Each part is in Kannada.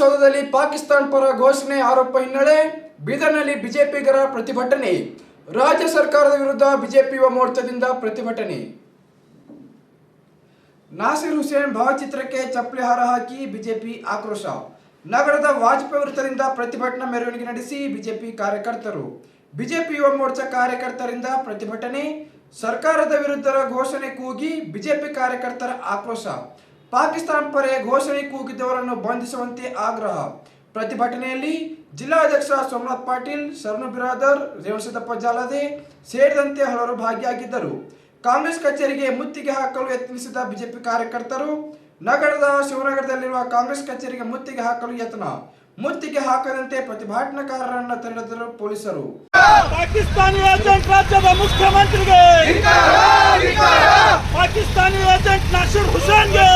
ವಿಧಾನಸೌಧದಲ್ಲಿ ಪಾಕಿಸ್ತಾನ ಪರ ಘೋಷಣೆ ಆರೋಪ ಹಿನ್ನೆಲೆ ಬೀದರ್ನಲ್ಲಿ ಬಿಜೆಪಿಗರ ಪ್ರತಿಭಟನೆ. ರಾಜ್ಯ ಸರ್ಕಾರದ ವಿರುದ್ಧ ಬಿಜೆಪಿ ಯುವ ಮೋರ್ಚಾದಿಂದ ಪ್ರತಿಭಟನೆ. ನಾಸಿರ್ ಹುಸೇನ್ ಭಾವಚಿತ್ರಕ್ಕೆ ಚಪ್ಪಲಿ ಹಾರ ಹಾಕಿ ಬಿಜೆಪಿ ಆಕ್ರೋಶ. ನಗರದ ವಾಜಪೇಯಿ ವೃತ್ತದಿಂದ ಪ್ರತಿಭಟನಾ ಮೆರವಣಿಗೆ ನಡೆಸಿ ಬಿಜೆಪಿ ಕಾರ್ಯಕರ್ತರು. ಬಿಜೆಪಿ ಯುವ ಮೋರ್ಚಾ ಕಾರ್ಯಕರ್ತರಿಂದ ಪ್ರತಿಭಟನೆ. ಸರ್ಕಾರದ ವಿರುದ್ಧ ಘೋಷಣೆ ಕೂಗಿ ಬಿಜೆಪಿ ಕಾರ್ಯಕರ್ತರ ಆಕ್ರೋಶ. ಪಾಕಿಸ್ತಾನ ಪರ ಘೋಷಣೆ ಕೂಗಿದವರನ್ನು ಬಂಧಿಸುವಂತೆ ಆಗ್ರಹ. ಪ್ರತಿಭಟನೆಯಲ್ಲಿ ಜಿಲ್ಲಾಧ್ಯಕ್ಷ ಸೋಮನಾಥ್ ಪಾಟೀಲ್, ಶರಣು ಬಿರಾದರ್, ರೇವಣಸಿದ್ದಪ್ಪ ಜಾಲದೆ ಸೇರಿದಂತೆ ಹಲವರು ಭಾಗಿಯಾಗಿದ್ದರು. ಕಾಂಗ್ರೆಸ್ ಕಚೇರಿಗೆ ಮುತ್ತಿಗೆ ಹಾಕಲು ಯತ್ನಿಸಿದ ಬಿಜೆಪಿ ಕಾರ್ಯಕರ್ತರು, ನಗರದ ಶಿವನಗರದಲ್ಲಿರುವ ಕಾಂಗ್ರೆಸ್ ಕಚೇರಿಗೆ ಮುತ್ತಿಗೆ ಹಾಕಲು ಯತ್ನ. ಮುತ್ತಿಗೆ ಹಾಕದಂತೆ ಪ್ರತಿಭಟನಾಕಾರರನ್ನು ತಡೆದರು ಪೊಲೀಸರು. ಪಾಕಿಸ್ತಾನಿ ಏಜೆಂಟ್ ರಾಜ್ಯದ ಮುಖ್ಯಮಂತ್ರಿಗೆ ಪಾಕಿಸ್ತಾನಿ ಏಜೆಂಟ್ ನಾಸಿರ್ ಹುಸೇನ್ಗೆ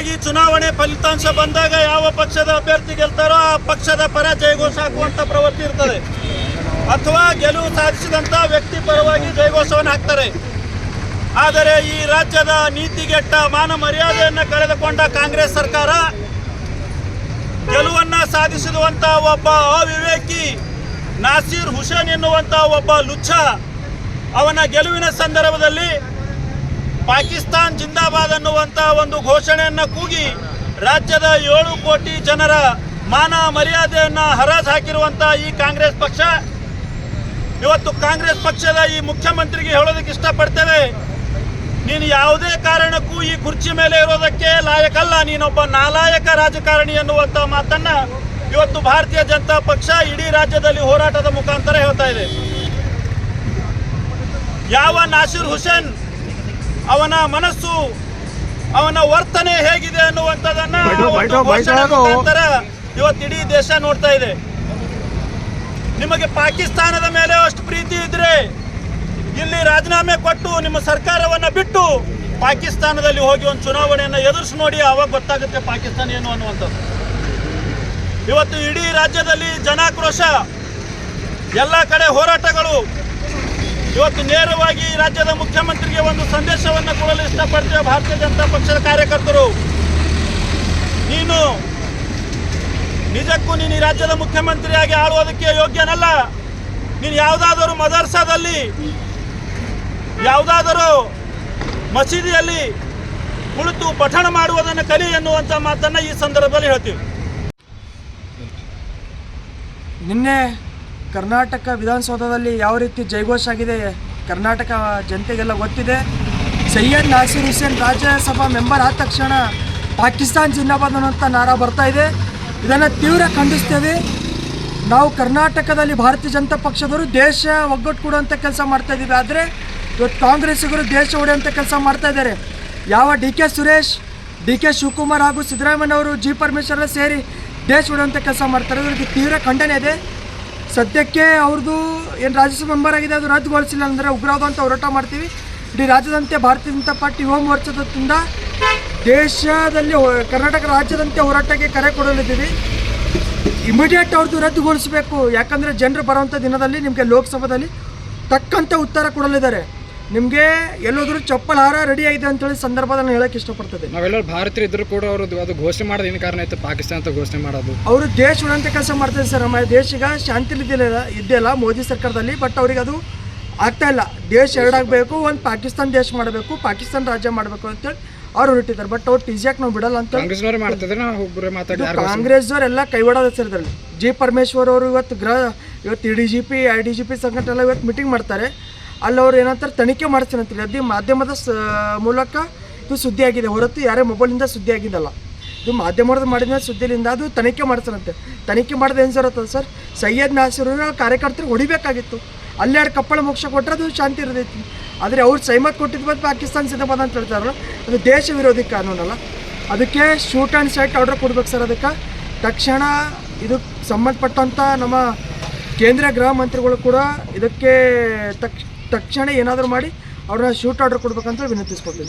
ಸಹಜವಾಗಿ ಚುನಾವಣೆ ಫಲಿತಾಂಶ ಬಂದಾಗ ಯಾವ ಪಕ್ಷದ ಅಭ್ಯರ್ಥಿ ಗೆಲ್ತಾರೋ ಆ ಪಕ್ಷದ ಪರ ಜಯಘೋಷ ಹಾಕುವಂತ ಪ್ರವೃತ್ತಿ ಇರ್ತದೆ. ಅಥವಾ ಗೆಲುವು ಸಾಧಿಸಿದಂತ ವ್ಯಕ್ತಿ ಪರವಾಗಿ ಜಯಘೋಷವನ್ನು ಹಾಕ್ತಾರೆ. ಆದರೆ ಈ ರಾಜ್ಯದ ನೀತಿಗೆಟ್ಟ ಮಾನ ಮರ್ಯಾದೆಯನ್ನು ಕಳೆದುಕೊಂಡ ಕಾಂಗ್ರೆಸ್ ಸರ್ಕಾರ ಗೆಲುವನ್ನ ಸಾಧಿಸಿರುವಂತ ಒಬ್ಬ ಅವಿವೇಕಿ, ನಾಸೀರ್ ಹುಸೇನ್ ಎನ್ನುವಂತ ಒಬ್ಬ ಲುಚ್ಛ ಅವನ ಗೆಲುವಿನ ಸಂದರ್ಭದಲ್ಲಿ ಪಾಕಿಸ್ತಾನ್ ಜಿಂದಾಬಾದ್ ಅನ್ನುವಂತ ಒಂದು ಘೋಷಣೆಯನ್ನ ಕೂಗಿ ರಾಜ್ಯದ ಏಳು ಕೋಟಿ ಜನರ ಮಾನ ಮರ್ಯಾದೆಯನ್ನ ಹರಾಜ್ ಹಾಕಿರುವಂತ ಈ ಕಾಂಗ್ರೆಸ್ ಪಕ್ಷ. ಇವತ್ತು ಕಾಂಗ್ರೆಸ್ ಪಕ್ಷದ ಈ ಮುಖ್ಯಮಂತ್ರಿಗೆ ಹೇಳೋದಕ್ಕೆ ಇಷ್ಟಪಡ್ತೇವೆ. ನೀನು ಯಾವುದೇ ಕಾರಣಕ್ಕೂ ಈ ಕುರ್ಚಿ ಮೇಲೆ ಇರೋದಕ್ಕೆ ಲಾಯಕಲ್ಲ. ನೀನೊಬ್ಬ ನಾಲಾಯಕ ರಾಜಕಾರಣಿ ಎನ್ನುವಂಥ ಮಾತನ್ನ ಇವತ್ತು ಭಾರತೀಯ ಜನತಾ ಪಕ್ಷ ಇಡೀ ರಾಜ್ಯದಲ್ಲಿ ಹೋರಾಟದ ಮುಖಾಂತರ ಹೇಳ್ತಾ ಇದೆ. ಯಾವ ನಾಸಿರ್ ಹುಸೇನ್ ಅವನ ಮನಸ್ಸು ಅವನ ವರ್ತನೆ ಹೇಗಿದೆ ಅನ್ನುವಂಥದ್ದನ್ನ ಇವತ್ತು ಇಡೀ ದೇಶ ನೋಡ್ತಾ ಇದೆ. ನಿಮಗೆ ಪಾಕಿಸ್ತಾನದ ಮೇಲೆ ಅಷ್ಟು ಪ್ರೀತಿ ಇದ್ರೆ ಇಲ್ಲಿ ರಾಜೀನಾಮೆ ಕೊಟ್ಟು ನಿಮ್ಮ ಸರ್ಕಾರವನ್ನ ಬಿಟ್ಟು ಪಾಕಿಸ್ತಾನದಲ್ಲಿ ಹೋಗಿ ಒಂದು ಚುನಾವಣೆಯನ್ನು ಎದುರಿಸಿ ನೋಡಿ ಅವಾಗ ಗೊತ್ತಾಗುತ್ತೆ ಪಾಕಿಸ್ತಾನ ಏನು ಅನ್ನುವಂಥದ್ದು. ಇವತ್ತು ಇಡೀ ರಾಜ್ಯದಲ್ಲಿ ಜನಾಕ್ರೋಶ ಎಲ್ಲ ಕಡೆ ಹೋರಾಟಗಳು ಇವತ್ತು ನೇರವಾಗಿ ರಾಜ್ಯದ ಮುಖ್ಯಮಂತ್ರಿಗೆ ಒಂದು ಸಂದೇಶವನ್ನು ಕೊಡಲು ಇಷ್ಟಪಡ್ತೇವೆ ಭಾರತೀಯ ಜನತಾ ಪಕ್ಷದ ಕಾರ್ಯಕರ್ತರು. ನೀನು ನಿಜಕ್ಕೂ ನೀನು ರಾಜ್ಯದ ಮುಖ್ಯಮಂತ್ರಿಯಾಗಿ ಆಳುವುದಕ್ಕೆ ಯೋಗ್ಯನಲ್ಲ. ನೀನು ಯಾವುದಾದರೂ ಮದರ್ಸಾದಲ್ಲಿ, ಯಾವುದಾದರೂ ಮಸೀದಿಯಲ್ಲಿ ಕುಳಿತು ಪಠಣ ಮಾಡುವುದನ್ನು ಕಲಿ ಎನ್ನುವಂಥ ಮಾತನ್ನು ಈ ಸಂದರ್ಭದಲ್ಲಿ ಹೇಳ್ತೀವಿ. ನಿನ್ನೆ ಕರ್ನಾಟಕ ವಿಧಾನಸೌಧದಲ್ಲಿ ಯಾವ ರೀತಿ ಜೈಘೋಷ್ ಆಗಿದೆ ಕರ್ನಾಟಕ ಜನತೆಗೆಲ್ಲ ಗೊತ್ತಿದೆ. ಸೈಯದ್ ನಾಸೀರ್ ಹುಸೇನ್ ರಾಜ್ಯಸಭಾ ಮೆಂಬರ್ ಆದ ತಕ್ಷಣ ಪಾಕಿಸ್ತಾನ್ ಜಿಂದಾಬಾದ್ ಅನ್ನೋಂಥ ನಾರಾ ಬರ್ತಾ ಇದೆ. ಇದನ್ನು ತೀವ್ರ ಖಂಡಿಸ್ತೇವೆ. ನಾವು ಕರ್ನಾಟಕದಲ್ಲಿ ಭಾರತೀಯ ಜನತಾ ಪಕ್ಷದವರು ದೇಶ ಒಗ್ಗಟ್ಟು ಕೊಡುವಂಥ ಕೆಲಸ ಮಾಡ್ತಾ ಇದ್ದೀವಿ ಆದರೆ ಇವತ್ತು ಕಾಂಗ್ರೆಸ್ಸಿಗರು ದೇಶ ಹೊಡೆಯುವಂಥ ಕೆಲಸ ಮಾಡ್ತಾ ಇದ್ದಾರೆ. ಯಾವ D K Suresh, D K Shivakumar ಹಾಗೂ ಸಿದ್ದರಾಮಯ್ಯ ಅವರು ಜಿ ಪರಮೇಶ್ವರ ಸೇರಿ ದೇಶ ಹೊಡೆಯುವಂಥ ಕೆಲಸ ಮಾಡ್ತಾರೆ. ಇದಕ್ಕೆ ತೀವ್ರ ಖಂಡನೆ ಇದೆ. ಸದ್ಯಕ್ಕೆ ಅವ್ರದ್ದು ಏನು ರಾಜ್ಯಸಭಾ ಮೆಂಬರ್ ಆಗಿದೆ, ಅದು ರದ್ದುಗೊಳಿಸಿಲ್ಲ ಅಂದರೆ ಉಗ್ರವಾದ ಅಂತ ಹೋರಾಟ ಮಾಡ್ತೀವಿ. ಇಡೀ ರಾಜ್ಯದಂತೆ, ಭಾರತೀಯ ಜನತಾ ಪಾರ್ಟಿ ಯುವ ಮೋರ್ಚಾದಿಂದ ದೇಶದಲ್ಲಿ ಕರ್ನಾಟಕ ರಾಜ್ಯದಂತೆ ಹೋರಾಟಕ್ಕೆ ಕರೆ ಕೊಡಲಿದ್ದೀವಿ. ಇಮಿಡಿಯೇಟ್ ಅವ್ರದ್ದು ರದ್ದುಗೊಳಿಸಬೇಕು. ಯಾಕಂದರೆ ಜನರು ಬರುವಂಥ ದಿನದಲ್ಲಿ ನಿಮಗೆ ಲೋಕಸಭೆಯಲ್ಲಿ ತಕ್ಕಂತೆ ಉತ್ತರ ಕೊಡಲಿದ್ದಾರೆ. ನಿಮಗೆ ಎಲ್ಲೋದ್ರೂ ಚಪ್ಪಲ್ ಹಾರ ರೆಡಿ ಆಗಿದೆ ಅಂತೇಳಿ ಸಂದರ್ಭದಲ್ಲಿ ಹೇಳಕ್ಕೆ ಇಷ್ಟಪಡ್ತದೆ. ನಾವೆಲ್ಲರೂ ಭಾರತೀಯ ಇದ್ರು ಕೂಡ ಅವರು ಅದು ಘೋಷಣೆ ಮಾಡೋದು ಏನು ಕಾರಣ ಆಯ್ತು? ಪಾಕಿಸ್ತಾನ ಅಂತ ಘೋಷಣೆ ಮಾಡೋದು. ಅವರು ದೇಶ ಉಳಂತ ಕೆಲಸ ಮಾಡ್ತಾರೆ ಸರ್. ನಮ್ಮ ದೇಶಗ ಶಾಂತಿ ಇದ್ದಿಲ್ಲ ಇದ್ದಿಲ್ಲ ಮೋದಿ ಸರ್ಕಾರದಲ್ಲಿ ಬಟ್ ಅವ್ರಿಗೆ ಅದು ಆಗ್ತಾ ಇಲ್ಲ. ದೇಶ ಎರಡಾಗಬೇಕು ಒಂದು ಪಾಕಿಸ್ತಾನ ದೇಶ ಮಾಡಬೇಕು ಪಾಕಿಸ್ತಾನ ರಾಜ್ಯ ಮಾಡಬೇಕು ಅಂತೇಳಿ ಅವ್ರು ಹೊರಟಿದ್ದಾರೆ. ಬಟ್ ಅವ್ರು ಟಿಜಿಯಾಕ್ ನಾವು ಬಿಡಲ್ಲ ಅಂತ ಕಾಂಗ್ರೆಸ್ನವ್ರು ಎಲ್ಲ ಕೈವಾಡೋದ ಸರ್ ಇದರಲ್ಲಿ. ಜಿ ಪರಮೇಶ್ವರ್ ಅವರು ಇವತ್ತು ಗೃಹ ಇವತ್ತು D G P I D G P ಸಂಘಟನೆ ಎಲ್ಲ ಇವತ್ತು ಮೀಟಿಂಗ್ ಮಾಡ್ತಾರೆ. ಅಲ್ಲಿ ಅವ್ರು ಏನಂತಾರೆ, ತನಿಖೆ ಮಾಡ್ತೀನಿ ಅಂತೇಳಿ ಅದು ಮಾಧ್ಯಮದ ಸ, ಮೂಲಕ ಇದು ಸುದ್ದಿ ಆಗಿದೆ ಹೊರತು ಯಾರೇ ಮೊಬೈಲಿಂದ ಸುದ್ದಿ ಆಗಿದ್ದಲ್ಲ ಇದು ಮಾಧ್ಯಮದ ಮಾಡಿದ ಸುದ್ದಿಯಿಂದ ಅದು ತನಿಖೆ ಮಾಡ್ತಾರಂತೆ ತನಿಖೆ ಮಾಡಿದ ಏನು ಸರ್ ಅಂತ ಸರ್? ಸೈಯದ್ ನಾಸಿರನ್ನ ಕಾರ್ಯಕರ್ತರು ಹೊಡಿಬೇಕಾಗಿತ್ತು. ಅಲ್ಲೆರಡು ಕಪ್ಪಳ ಮೋಕ್ಷ ಕೊಟ್ಟರೆ ಅದು ಶಾಂತಿ ಇರ್ತೈತಿ. ಆದರೆ ಅವ್ರು ಸೈಮತ್ ಕೊಟ್ಟಿದ್ದು ಬಂದು ಪಾಕಿಸ್ತಾನ ಸಿದ್ಧಪದ ಅಂತ ಹೇಳ್ತಾರಲ್ಲ, ಅದು ದೇಶ ವಿರೋಧಿ ಕಾನೂನಲ್ಲ. ಅದಕ್ಕೆ ಶೂಟ್ ಆ್ಯಂಡ್ ಸೈಟ್ ಆರ್ಡರ್ ಕೊಡ್ಬೇಕು ಸರ್ ಅದಕ್ಕೆ. ತಕ್ಷಣ ಇದು ಸಂಬಂಧಪಟ್ಟಂಥ ನಮ್ಮ ಕೇಂದ್ರ ಗೃಹ ಮಂತ್ರಿಗಳು ಕೂಡ ಇದಕ್ಕೆ ತಕ್ಷ ತಕ್ಷಣ ಏನಾದರೂ ಮಾಡಿ ಅವ್ರನ್ನ ಶೂಟ್ ಆರ್ಡರ್ ಕೊಡ್ಬೇಕಂತ ವಿನಂತಿಸ್ಕೊಳ್ತೀನಿ